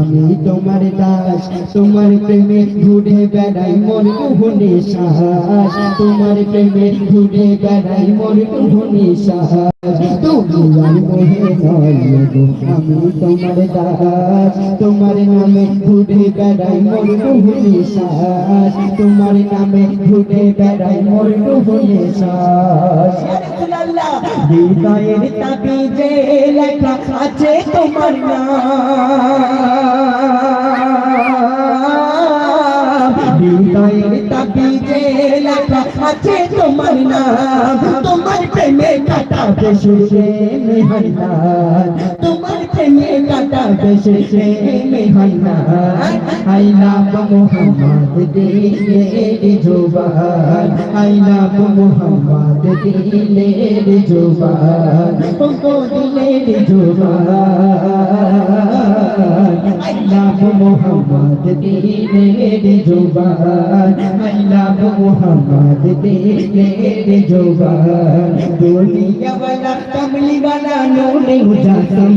আমি তোমার দাস, তোমার প্রেমে ঘুরে বেড়াই মোর কুহনে শ্বাস তোমার প্রেমে ঘুরে বেড়াই মোর কুহনে মোহে আমি তোমার দাস। তোমার নামে ঘুরে বেড়াই মোর কুহনে শ্বাস তোমার নামে ঘুরে বেড়াই মোর কুহনে শ্বাস হৃদয়ের তাবিজে লেখা আছে তোমার নাম। আছে তোমার নাম তোমার প্রেমে কাটা বেশে মেহনান তোমার প্রেমে কাটা বেশে মোহাম্মদ দিলের জোবান আই লাভ মোহাম্মদ দিলের জোবান দুনিয়া वाला कमली वाला नूर मुजासम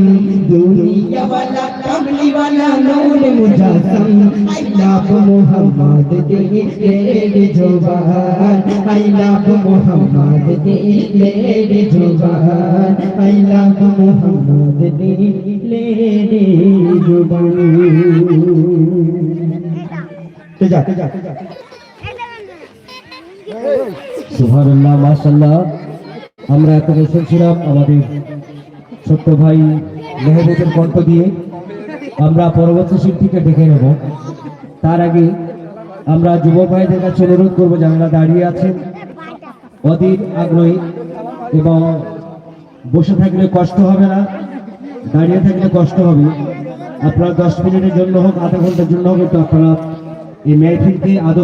दुनिया वाला कमली वाला नूर मुजासम आई लव मोहम्मद दिलेर जुबान आई लव मोहम्मद दिलेर जुबान आई लव मोहम्मद दिलेर जुबान जा जा সুবহানাল্লাহ, মাশাআল্লাহ। আমাদের ছোট্ট ভাই মেহবুবের কণ্ঠ দিয়ে। আমরা পরবর্তী শিল্পীকে ডেকে নেব। তার আগে আমরা যুব ভাইদের কাছে অনুরোধ করব, যারা দাঁড়িয়ে আছেন, অধীর আগ্রহী এবং বসে থাকলে কষ্ট হবে না, দাঁড়িয়ে থাকলে কষ্ট হবে। আপনারা দশ মিনিটের জন্য হোক, আধা ঘণ্টার জন্য হোক, একটু আপনারা এই মেহফিলকে আদব